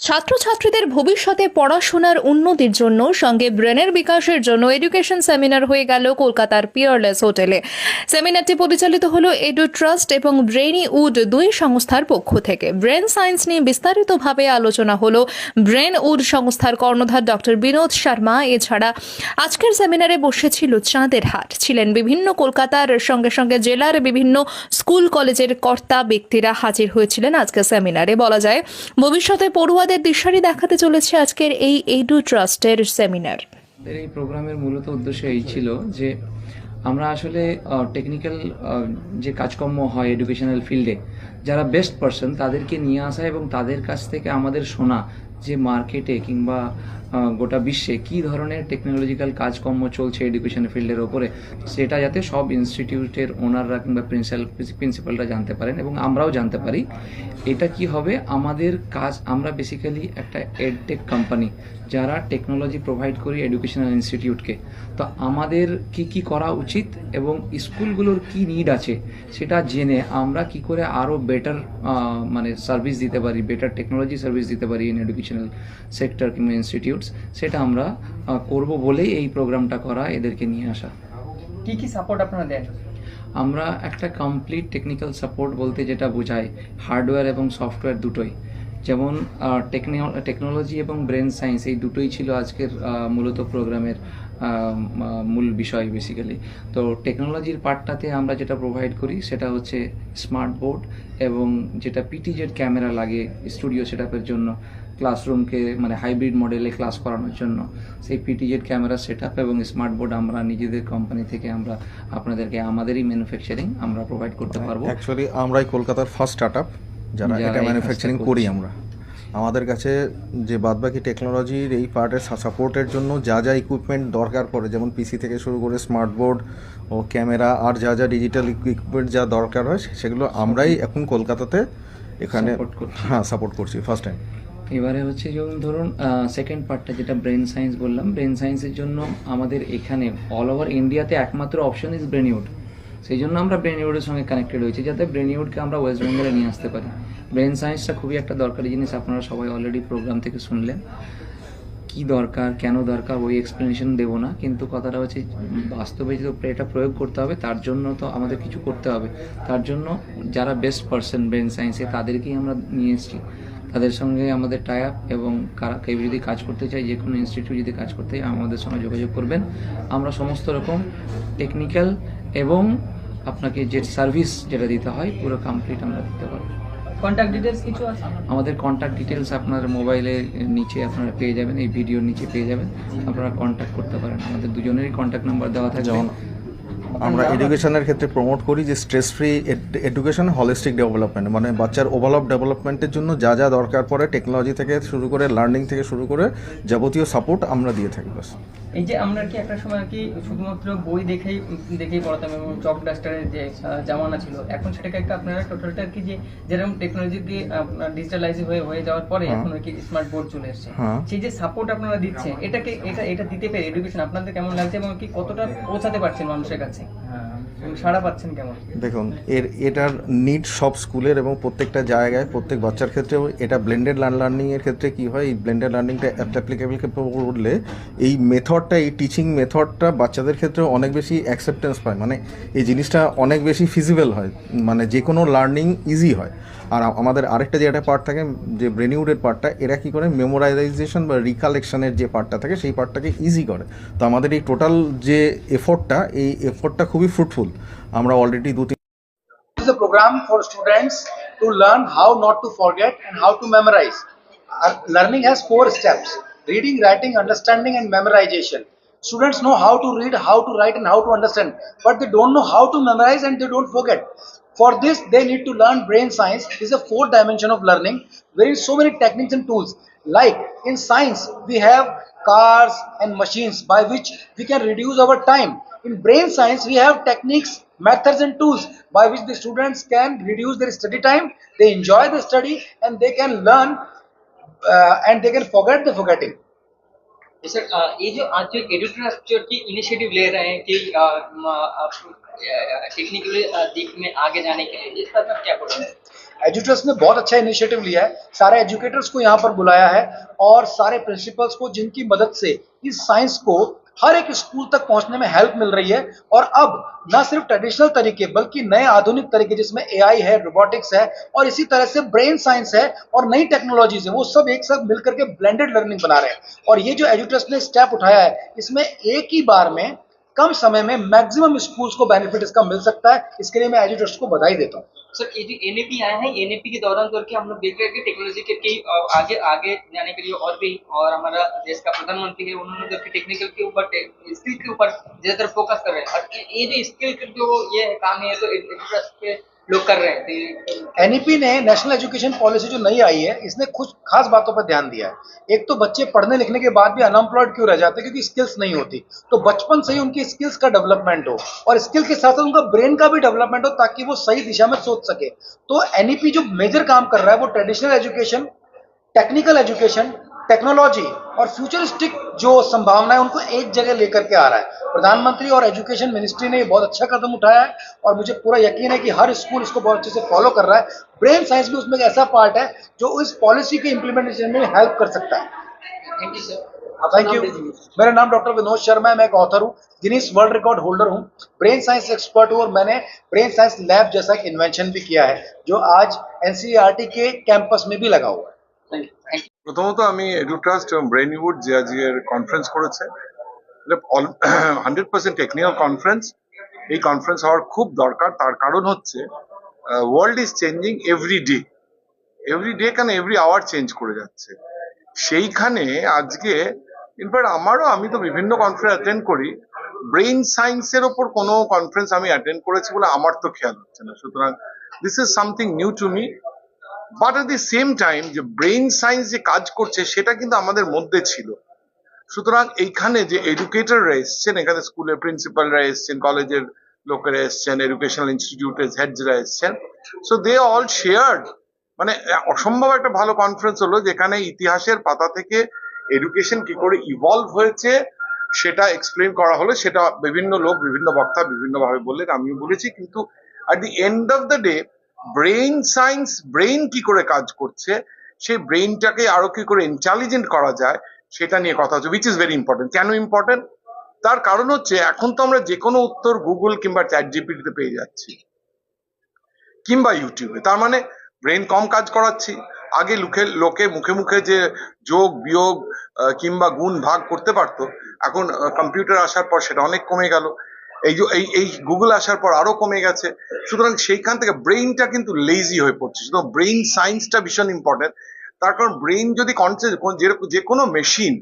ছাত্রছাত্রীদের ভবিষ্যতে পড়াশোনার উন্নতির জন্য সঙ্গে ব্রেনের বিকাশের জন্য এডুকেশন সেমিনার হয়ে গেল কলকাতার পিয়ারলেস হোটেলে। সেমিনারটি পরিচালিত হলো এডু ট্রাস্ট এবং ব্রেইনি উড দুই সংস্থার পক্ষ থেকে। ব্রেন সায়েন্স নিয়ে বিস্তারিতভাবে আলোচনা হলো ব্রেন উড সংস্থার কর্ণধার ডক্টর বিনোদ শর্মা। এছাড়া আজকের সেমিনারে বসেছিল চাঁদের হাট। ছিলেন বিভিন্ন কলকাতার সঙ্গে সঙ্গে জেলার বিভিন্ন স্কুল কলেজের কর্তা ব্যক্তিরা হাজির হয়েছিলেন আজকের সেমিনারে। বলা যায়, ভবিষ্যতে পড়ুয়াদের দিশারি দেখাতে চলেছে আজকের এই এইডু ট্রাস্টের সেমিনার। এই প্রোগ্রামের মূলত উদ্দেশ্য এই ছিল যে আমরা আসলে টেকনিক্যাল যে কাজকর্ম হয় এডুকেশনাল ফিল্ডে যারা বেস্ট পারসন তাদেরকে নিয়ে আসা এবং তাদের কাছ থেকে আমাদের শোনা যে মার্কেটে কিংবা গোটা বিশ্বে কী ধরনের টেকনোলজিক্যাল কাজকর্ম চলছে এডুকেশন ফিল্ডের ওপরে, সেটা যাতে সব ইনস্টিটিউটের ওনাররা কিংবা প্রিন্সিপাল প্রিন্সিপালরা জানতে পারেন এবং আমরাও জানতে পারি, এটা কি হবে? আমাদের কাজ, আমরা বেসিক্যালি একটা এডটেক কোম্পানি যারা টেকনোলজি প্রোভাইড করি এডুকেশনাল ইনস্টিটিউটকে তো আমাদের কি কি করা উচিত এবং স্কুলগুলোর কি নিড আছে, সেটা জেনে আমরা কি করে আরও বেটার মানে সার্ভিস দিতে পারি বেটার টেকনোলজি সার্ভিস দিতে পারি ইন এডুকেশনাল সেক্টর কিংবা ইনস্টিটিউটস সেটা আমরা করব বলেই এই প্রোগ্রামটা করা এদেরকে নিয়ে আসা। কি কি সাপোর্ট আপনারা দেন? আমরা একটা কমপ্লিট টেকনিক্যাল সাপোর্ট বলতে যেটা বোঝায় হার্ডওয়্যার এবং সফটওয়্যার দুটোই। যেমন টেকনোলজি এবং ব্রেন সায়েন্স এই দুটোই ছিল আজকের মূলত প্রোগ্রামের মূল বিষয় বেসিক্যালি তো টেকনোলজির পার্টটাতে আমরা যেটা প্রোভাইড করি সেটা হচ্ছে স্মার্ট বোর্ড এবং যেটা পিটিজেড ক্যামেরা লাগে স্টুডিও সেটআপের জন্য। ক্লাসরুমকে মানে হাইব্রিড মডেলে ক্লাস করানোর জন্য। সেই পিটিজেড ক্যামেরা সেটআপ এবং স্মার্ট বোর্ড আমরা নিজেদের কোম্পানি থেকে আমরা আপনাদেরকে আমাদেরই ম্যানুফ্যাকচারিং আমরা প্রোভাইড করতে পারব। অ্যাকচুয়ালি আমরাই কলকাতার ফার্স্ট স্টার্ট যারা যারা এটা ম্যানুফ্যাকচারিং করি আমরা। আমাদের কাছে যে বাদবাকি টেকনোলজির এই পার্টের সাপোর্টের জন্য যা যা ইকুইপমেন্ট দরকার পড়ে যেমন পিসি থেকে শুরু করে স্মার্ট বোর্ড ও ক্যামেরা আর যা যা ডিজিটাল ইকুইপমেন্ট যা দরকার হয় সেগুলো আমরাই এখন কলকাতাতে এখানে হ্যাঁ সাপোর্ট করছি ফার্স্ট টাইম এবারে হচ্ছে যেমন ধরুন সেকেন্ড পার্টটা যেটা ব্রেন সায়েন্স বললাম ব্রেন সায়েন্সের জন্য আমাদের এখানে অল ওভার ইন্ডিয়াতে একমাত্র অপশন ইজ ব্রেনিউড সেই জন্য আমরা ব্রেনিউডের সঙ্গে কানেক্টেড হয়েছি, যাতে ব্রেনিউডকে আমরা ওয়েস্ট বেঙ্গলে নিয়ে আসতে পারি। ব্রেন সায়েন্সটা খুবই একটা দরকারি জিনিস, আপনারা সবাই অলরেডি প্রোগ্রাম থেকে শুনলেন। কি দরকার, কেন দরকার, ওই এক্সপ্লেনেশন দেবো না, কিন্তু কথাটা হচ্ছে বাস্তবে যে এটা প্রয়োগ করতে হবে, তার জন্য তো আমাদের কিছু করতে হবে। তার জন্য যারা বেস্ট পার্সন ব্রেন সায়েন্সে তাদেরকেই আমরা নিয়ে এসেছি। তাদের সঙ্গে আমাদের টাই আপ এবং কারা কেউ যদি কাজ করতে চায় যে কোনো ইনস্টিটিউট যদি কাজ করতে চায় আমাদের সঙ্গে যোগাযোগ করবেন। আমরা সমস্ত রকম টেকনিক্যাল এবং আপনাকে যে সার্ভিস যেটা দিতে হয় পুরো কমপ্লিট আমরা দিতে পারব। কন্ট্যাক্ট ডিটেলস কিছু আছে আমাদের কন্ট্যাক্ট ডিটেলস আপনার মোবাইলের নিচে আপনারা পেয়ে যাবেন এই ভিডিওর নিচে পেয়ে যাবেন। আপনারা কন্ট্যাক্ট করতে পারেন। আমাদের দুজনেরই কন্ট্যাক্ট নাম্বার দেওয়া থাকে যেমন আমরা এডুকেশনের ক্ষেত্রে প্রমোট করি যে stress free education holistic development মানে বাচ্চার ওভারঅল ডেভেলপমেন্টের জন্য যা যা দরকার পড়ে টেকনোলজি থেকে শুরু করে লার্নিং থেকে শুরু করে যাবতীয় সাপোর্ট আমরা দিয়ে থাকি বাস। এই যে আমরা কি একটা সময় কি শুধুমাত্র বই দেখেই দেখেই পড়াতাম এবং চক ডাস্টারের যে জামানা ছিল এখন সেটাকে একটা আপনারা টোটালটা কি যে যেরকম টেকনোলজি দিয়ে আপনার ডিজিটালাইজ হয়ে হয়ে যাওয়ার পরে হ্যাঁ। এখন কি স্মার্ট বোর্ড চলে এসেছে হ্যাঁ। সেই যে সাপোর্ট আপনারা দিচ্ছেন এটাকে এটা এটা দিতে পেরে এডুকেশন আপনাদের কেমন লাগছে এবং কি কতটা পৌঁছাতে পারছেন মানুষের কাছে এবং দেখুন, এর, এটার নিড সব স্কুলের এবং প্রত্যেকটা জায়গায়, প্রত্যেক বাচ্চার ক্ষেত্রে, এটা ব্লেন্ডেড লার্নিং এর ক্ষেত্রে কি হয়? এই ব্লেন্ডেড লার্নিংটা অ্যাপ্লিকেবল করলে এই মেথডটা এই টিচিং মেথডটা বাচ্চাদের ক্ষেত্রে অনেক বেশি অ্যাকসেপ্টেন্স পায়। মানে এই জিনিসটা অনেক বেশি ফিজিবল হয়। মানে যে কোনো লার্নিং ইজি হয়। আর আমাদের আরেকটা যে একটা পার্ট থাকে যে ব্রেনিউডের পার্টটা এরা কি করে মেমোরাইজেশন বা রিকালেকশনের যে পার্টটা থাকে সেই পার্টটাকে ইজি করে তো আমাদের এই টোটাল যে এফোর্টটা এই এফোর্টটা খুবই ফ্রুটফুল আমরা অলরেডি দু তিন is a program for students to learn how not to forget and how to memorize. Uh, learning has four steps reading, writing, understanding, and memorization. Students know how to read, how to write, and how to understand, but they don't know how to memorize and they don't forget. For this, they need to learn brain science. This is a fourth dimension of learning, wherein so many techniques and tools. Like in science, we have cars and machines by which we can reduce our time. In brain science, we have techniques, methods, and tools by which the students can reduce their study time, they enjoy the study, and they can learn uh, and they can forget the forgetting. जी sir ये जो आज जो editor की initiative ले रहे हैं कि टेक्निकल दिख में आगे जाने के लिए, इस पर क्या बोलेंगे एजुटर्स ने बहुत अच्छा इनिशिएटिव लिया है। सारे एजुकेटर्स को यहाँ पर बुलाया है और सारे प्रिंसिपल्स को जिनकी मदद से इस साइंस को हर एक स्कूल तक पहुँचने में हेल्प मिल रही है। और अब न सिर्फ़ ट्रेडिशनल तरीके, बल्कि नए आधुनिक तरीके, जिसमें एआई है रोबोटिक्स है, और इसी तरह से ब्रेन साइंस है, और नई टेक्नोलॉजीज़ है, वो सब एक साथ मिलकर के ब्लेंडेड लर्निंग बना रहे हैं। और ये जो एजुट्रस्ट ने स्टेप उठाया है, इसमें एक ही बार में कम समय में मैक्सिमम स्कूल्स को बेनिफिट इसका मिल सकता है। इसके लिए मैं एजुट्रस्ट को बधाई देता हूँ। सर ये जो एन आया है। एन के दौरान करके हम लोग देख रहे हैं टेक्नोलॉजी के कई आगे आगे जाने के लिए और भी, और हमारा देश का प्रधानमंत्री है, उन्होंने करके टेक्निकल के ऊपर स्किल के ऊपर ज़्यादातर फोकस कर रहे हैं। और ये- जो स्किल जो ये काम है तो पे लोग कर रहे ये- एनईपी ने नेशनल एजुकेशन पॉलिसी जो नई आई है, इसने कुछ खास बातों पर ध्यान दिया है। एक तो बच्चे पढ़ने लिखने के बाद भी अनएम्प्लॉयड क्यों रह जाते हैं? क्योंकि स्किल्स नहीं होती। तो बचपन से ही उनकी स्किल्स का डेवलपमेंट हो और स्किल के साथ साथ उनका ब्रेन का भी डेवलपमेंट हो ताकि वो सही दिशा में सोच सके। तो एनईपी जो मेजर काम कर रहा है, वो traditional education technical education technology और फ्यूचरिस्टिक जो संभावना है उनको एक जगह लेकर के आ रहा है। प्रधानमंत्री और एजुकेशन मिनिस्ट्री ने ये बहुत अच्छा कदम उठाया है और मुझे पूरा यकीन है कि हर स्कूल इसको बहुत अच्छे से फॉलो कर रहा है। ब्रेन साइंस भी उसमें एक ऐसा पार्ट है जो इस पॉलिसी के इम्प्लीमेंटेशन में हेल्प कर सकता है। Thank you sir thank you मेरा नाम डॉक्टर विनोद शर्मा है मैं एक ऑथर हूँ। गिनीस वर्ल्ड रिकॉर्ड होल्डर हूँ। ब्रेन साइंस एक्सपर्ट हूँ और मैंने ब्रेन साइंस लैब जैसा एक इन्वेंशन भी किया है जो आज एनसीईआरटी के कैंपस में भी लगा हुआ है। थैंक यू প্রথমত আমি এডুট্রাস্ট এবং ব্রেনউড যে আজকে কনফারেন্স করেছে। হান্ড্রেড পার্সেন্ট টেকনিক্যাল কনফারেন্স এই কনফারেন্স হওয়ার খুব দরকার। তার কারণ হচ্ছে world is changing every day every day কেন এভরি আওয়ার চেঞ্জ করে যাচ্ছে? সেইখানে আজকে ইনফ্যাক্ট আমারও আমি তো বিভিন্ন কনফারেন্স অ্যাটেন্ড করি। ব্রেন সায়েন্সের ওপর কোনো কনফারেন্স আমি অ্যাটেন্ড করেছি বলে আমার তো খেয়াল হচ্ছে না। সুতরাং this is something new to me but at the same time যে ব্রেন সায়েন্স যে কাজ করছে, সেটা কিন্তু আমাদের মধ্যে ছিল। সুতরাং এইখানে যে এডুকেটররা এসছেন, এখানে স্কুলের প্রিন্সিপালরা এসছেন, কলেজের লোকেরা এসছেন এডুকেশনাল ইনস্টিটিউটের হেডসরা এসছেন। সো দে অল শেয়ার্ড মানে অসম্ভব একটা ভালো কনফারেন্স হলো, যেখানে ইতিহাসের পাতা থেকে এডুকেশন কি করে ইভলভ হয়েছে, সেটা এক্সপ্লেন করা হলো। সেটা বিভিন্ন লোক, বিভিন্ন বক্তা বিভিন্ন ভাবে বললেন, আমিও বলেছি। কিন্তু at the end of the day brain science brain কি করে কাজ করছে, সেই ব্রেনটাকে আরও কি করে ইন্টেলিজেন্ট করা যায়, সেটা নিয়ে কথা হচ্ছে উইচ ইজ ভেরি ইম্পর্টেন্ট কেন ইম্পর্টেন্ট তার কারণ হচ্ছে, এখন তো আমরা যে কোনো উত্তর গুগল কিংবা চ্যাট জিপিটিতে পেয়ে যাচ্ছি, কিংবা ইউটিউবে তার মানে ব্রেন কম কাজ করাচ্ছি। আগে লোকে লোকে মুখে মুখে যে যোগ, বিয়োগ কিংবা গুণ ভাগ করতে পারতো, এখন কম্পিউটার আসার পর সেটা অনেক কমে গেল। এই যে এই এই গুগল আসার পর আরও কমে গেছে। সুতরাং সেইখান থেকে ব্রেইনটা কিন্তু লেজি হয়ে পড়ছে। সুতরাং ব্রেইন সায়েন্সটা ভীষণ ইম্পর্টেন্ট তার কারণ ব্রেইন যদি যে কোনো মেশিন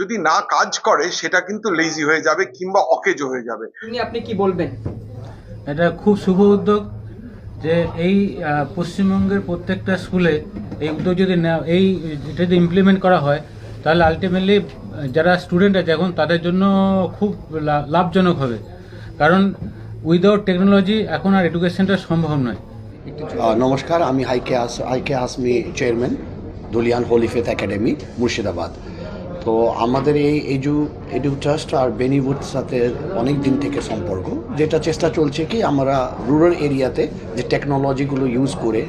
যদি না কাজ করে সেটা কিন্তু লেজি হয়ে যাবে কিংবা অকেজো হয়ে যাবে। আপনি কি বলবেন? এটা খুব শুভ উদ্যোগ যে এই পশ্চিমবঙ্গের প্রত্যেকটা স্কুলে এই উদ্যোগ যদি নেওয়া এই এটা যদি ইমপ্লিমেন্ট করা হয় তাহলে আলটিমেটলি যারা স্টুডেন্ট আছে এখন তাদের জন্য খুব লাভজনক হবে। কারণ উইদাউট টেকনোলজি এখন আর এডুকেশনটা সম্ভব নয়। নমস্কার, আমি হাইকে আস হাইকে আসমি chairman Duliyan Holy Faith Academy Murshidabad. তো আমাদের এই এজু এডু ট্রাস্ট আর বেনিউড সাথে অনেক দিন থেকে সম্পর্ক, যেটা চেষ্টা চলছে কি আমরা রুরাল এরিয়াতে যে টেকনোলজিগুলো ইউজ করে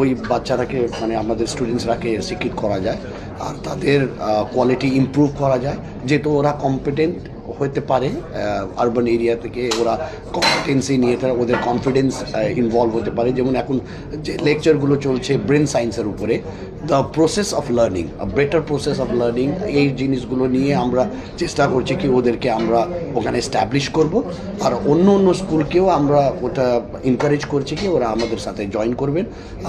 ওই বাচ্চারাকে মানে আমাদের স্টুডেন্টসরাকে শিক্ষিত করা যায় আর তাদের কোয়ালিটি ইমপ্রুভ করা যায়, যেহেতু ওরা কম্পিটেন্ট হতে পারে আরবান এরিয়া থেকে ওরা কম্পিটেন্সি নিয়ে তারা ওদের কনফিডেন্স ইনভলভ হতে পারে। যেমন এখন যে লেকচারগুলো চলছে ব্রেন সায়েন্সের উপরে the process of learning better process of learning এই জিনিসগুলো নিয়ে আমরা চেষ্টা করছি কি ওদেরকে আমরা ওখানে স্ট্যাবলিশ করব। আর অন্য অন্য স্কুলকেও আমরা ওটা এনকারেজ করছি কি ওরা আমাদের সাথে জয়েন করবেন।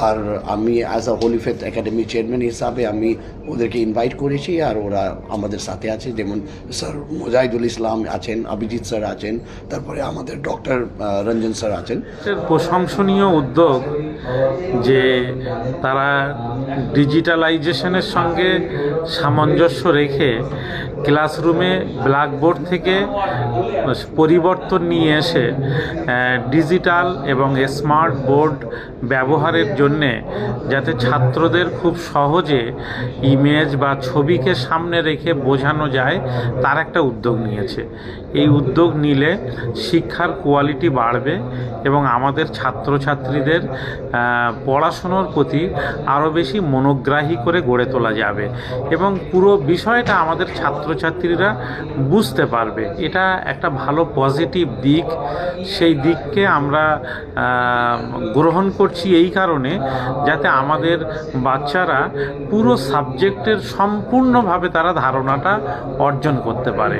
আর আমি as a Holy Faith Academy chairman হিসাবে আমি ওদেরকে ইনভাইট করেছি আর ওরা আমাদের সাথে আছে। যেমন স্যার মোজাহিদুল ইসলাম আছেন, অভিজিৎ স্যার আছেন, তারপরে আমাদের ডক্টর রঞ্জন স্যার আছেন। প্রশংসনীয় উদ্যোগ যে তারা ডিজিটালাইজেশনের সঙ্গে সামঞ্জস্য রেখে ক্লাসরুমে ব্ল্যাকবোর্ড থেকে পরিবর্তন নিয়ে এসে ডিজিটাল এবং স্মার্ট বোর্ড ব্যবহারের জন্যে যাতে ছাত্রদের খুব সহজে ইমেজ বা ছবিকে সামনে রেখে বোঝানো যায়, তার একটা উদ্যোগ নিয়েছে। এই উদ্যোগ নিলে শিক্ষার কোয়ালিটি বাড়বে এবং আমাদের ছাত্রছাত্রীদের পড়াশুনোর প্রতি আরও বেশি মনোগ্রাহী করে গড়ে তোলা যাবে। এবং পুরো বিষয়টা আমাদের ছাত্রছাত্রীরা বুঝতে পারবে। এটা একটা ভালো পজিটিভ দিক। সেই দিককে আমরা গ্রহণ করছি এই কারণে যাতে আমাদের বাচ্চারা পুরো সাবজেক্টের সম্পূর্ণভাবে তারা ধারণাটা অর্জন করতে পারে।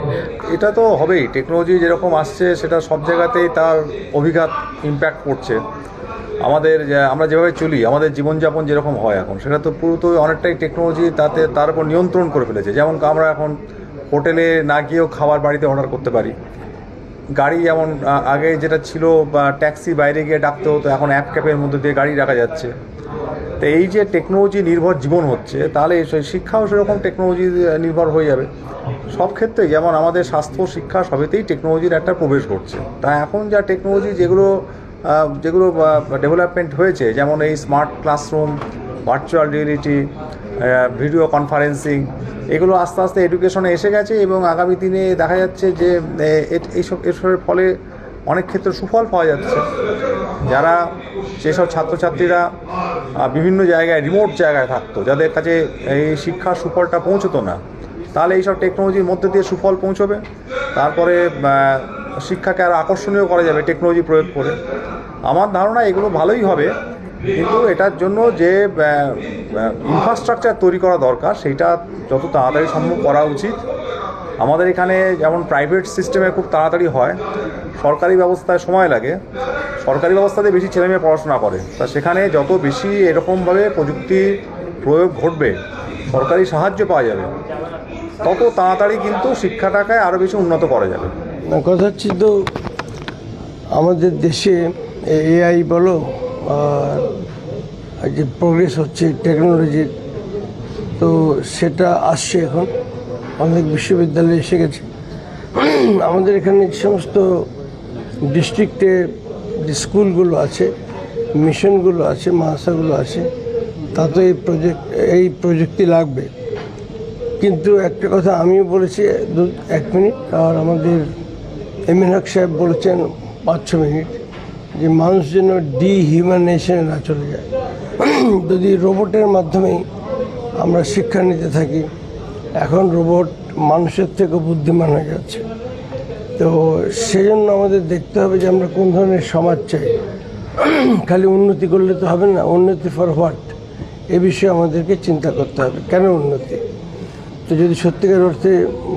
এটা তো হবেই। টেকনোলজি যেরকম আসছে, সেটা সব জায়গাতেই তার অভিঘাত ইম্প্যাক্ট পড়ছে আমাদের আমরা যেভাবে চলি, আমাদের জীবনযাপন যেরকম হয় এখন, সেটা তো পুরো তো অনেকটাই টেকনোলজি তাতে, তার উপর নিয়ন্ত্রণ করে ফেলেছে। যেমন আমরা এখন হোটেলে না গিয়েও খাবার বাড়িতে অর্ডার করতে পারি। গাড়ি যেমন আগে যেটা ছিল, বা ট্যাক্সি বাইরে গিয়ে ডাকতে হতো, এখন অ্যাপ ক্যাপের মধ্যে দিয়ে গাড়ি রাখা যাচ্ছে। তো এই যে টেকনোলজি নির্ভর জীবন হচ্ছে, তাহলে শিক্ষাও সেরকম টেকনোলজি নির্ভর হয়ে যাবে। সব ক্ষেত্রে যেমন আমাদের স্বাস্থ্য, শিক্ষা, সবেতেই টেকনোলজির একটা প্রবেশ ঘটছে। তা এখন যা টেকনোলজি যেগুলো যেগুলো ডেভেলপমেন্ট হয়েছে, যেমন এই smart classroom virtual reality video conferencing এগুলো আস্তে আস্তে এডুকেশনে এসে গেছে এবং আগামী দিনে দেখা যাচ্ছে যে এইসব, এসবের ফলে অনেক ক্ষেত্রে সুফল পাওয়া যাচ্ছে। যারা যেসব ছাত্রছাত্রীরা বিভিন্ন জায়গায় রিমোট জায়গায় থাকতো, যাদের কাছে এই শিক্ষার সুফলটা পৌঁছতো না, তাহলে এইসব টেকনোলজির মধ্যে দিয়ে সুফল পৌঁছবে। তারপরে শিক্ষাকে আরও আকর্ষণীয় করা যাবে টেকনোলজি প্রয়োগ করে। আমার ধারণা এগুলো ভালোই হবে। কিন্তু এটার জন্য যে ইনফ্রাস্ট্রাকচার তৈরি করা দরকার, সেইটা যত তাড়াতাড়ি সম্ভব করা উচিত। আমাদের এখানে যেমন প্রাইভেট সিস্টেমে খুব তাড়াতাড়ি হয়, সরকারি ব্যবস্থায় সময় লাগে। সরকারি ব্যবস্থাতে বেশি ছেলেমেয়ে পড়াশোনা করে। তা সেখানে যত বেশি এরকমভাবে প্রযুক্তি প্রয়োগ ঘটবে, সরকারি সাহায্য পাওয়া যাবে, তত তাড়াতাড়ি কিন্তু শিক্ষাটাকে আরও বেশি উন্নত করা যাবে। কথা হচ্ছে তো, আমাদের দেশে এআই বলো যে প্রোগ্রেস হচ্ছে টেকনোলজির তো সেটা আসছে এখন। অনেক বিশ্ববিদ্যালয়ে এসে গেছে। আমাদের এখানে যে সমস্ত ডিস্ট্রিক্টে যে স্কুলগুলো আছে মিশনগুলো আছে, মাদ্রাসাগুলো আছে, তাতে এই প্রজেক্ট এই প্রযুক্তি লাগবে। কিন্তু একটা কথা আমিও বলেছি, দু, এক মিনিট, আর আমাদের এমিন হক সাহেব বলেছেন পাঁচ ছ মিনিট। যে মানুষ যেন ডিহিউম্যানাইজেশনে না চলে যায়। যদি রোবটের মাধ্যমেই আমরা শিক্ষা নিতে থাকি, এখন রোবট মানুষের থেকে বুদ্ধিমান হয়ে যাচ্ছে। তো সেজন্য আমাদের দেখতে হবে যে আমরা কোন ধরনের সমাজ চাই। খালি উন্নতি করলে তো হবে না, উন্নতি ফর হোয়াট এ বিষয়ে আমাদেরকে চিন্তা করতে হবে। কেন উন্নতি? তো যদি সত্যিকার অর্থে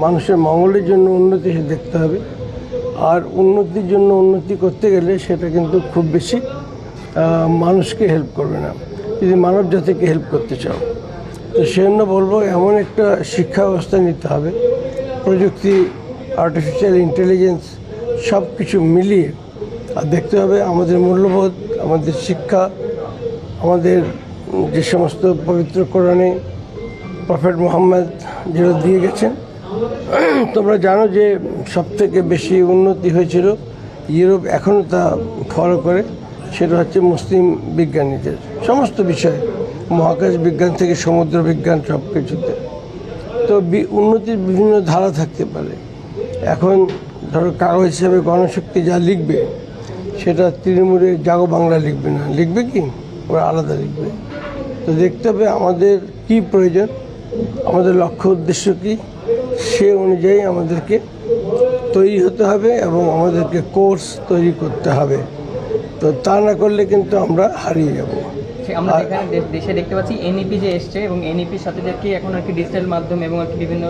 মানুষের মঙ্গলের জন্য উন্নতি দেখতে হবে আর উন্নতির জন্য উন্নতি করতে গেলে সেটা কিন্তু খুব বেশি মানুষকে হেল্প করবে না। যদি মানব জাতিকে হেল্প করতে চাও, তো সেজন্য বলব এমন একটা শিক্ষা ব্যবস্থা নিতে হবে। প্রযুক্তি আর্টিফিশিয়াল ইন্টেলিজেন্স সব কিছু মিলিয়ে, আর দেখতে হবে আমাদের মূল্যবোধ, আমাদের শিক্ষা, আমাদের যে সমস্ত পবিত্র কোরআনে প্রফেট মোহাম্মদ যেটা দিয়ে গেছেন। তোমরা জানো যে সব থেকে বেশি উন্নতি হয়েছিল ইউরোপ এখনও তা ফলো করে, সেটা হচ্ছে মুসলিম বিজ্ঞানীদের। সমস্ত বিষয়ে, মহাকাশ বিজ্ঞান থেকে সমুদ্র বিজ্ঞান সব কিছুতে। তো উন্নতির বিভিন্ন ধারা থাকতে পারে। এখন ধরো কাগজ হিসাবে গণশক্তি যা লিখবে, সেটা তৃণমূলে জাগো বাংলা লিখবে না। লিখবে কি? ওরা আলাদা লিখবে। তো দেখতে হবে আমাদের কি প্রয়োজন, আমাদের লক্ষ্য উদ্দেশ্য কি, সে অনুযায়ী আমাদেরকে তৈরি হতে হবে এবং আমাদেরকে কোর্স তৈরি করতে হবে। তো তা না করলে কিন্তু আমরা হারিয়ে যাব। আমরা এখানে দেশে দেখতে পাচ্ছি এনইপি যে এসছে এবং এনইপির সাথে যে কি এখন আর কি ডিজিটাল মাধ্যম এবং আর কি বিভিন্ন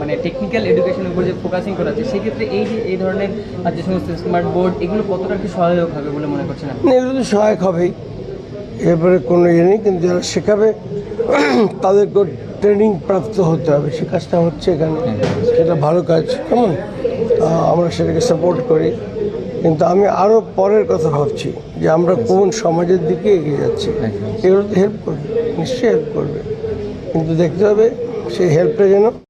মানে টেকনিক্যাল এডুকেশনের উপর যে ফোকাসিং করা হচ্ছে সেক্ষেত্রে এই যে এই ধরনের যে সমস্ত স্মার্ট বোর্ড এগুলো কতটা কি সহায়ক হবে বলে মনে করছেন এগুলো তো সহায়ক হবেই। এরপরে কোনো ইয়ে নেই কিন্তু যারা শেখাবে তাদেরকে ট্রেনিং প্রাপ্ত হতে হবে। সে কাজটা হচ্ছে এখানে। সেটা ভালো কাজ। কেমন? আমরা সেটাকে সাপোর্ট করি। কিন্তু আমি আরও পরের কথা ভাবছি যে আমরা কোন সমাজের দিকে এগিয়ে যাচ্ছি। এগুলো তো হেল্প করবে নিশ্চয়ই হেল্প করবে। কিন্তু দেখতে হবে সেই হেল্পটা যেন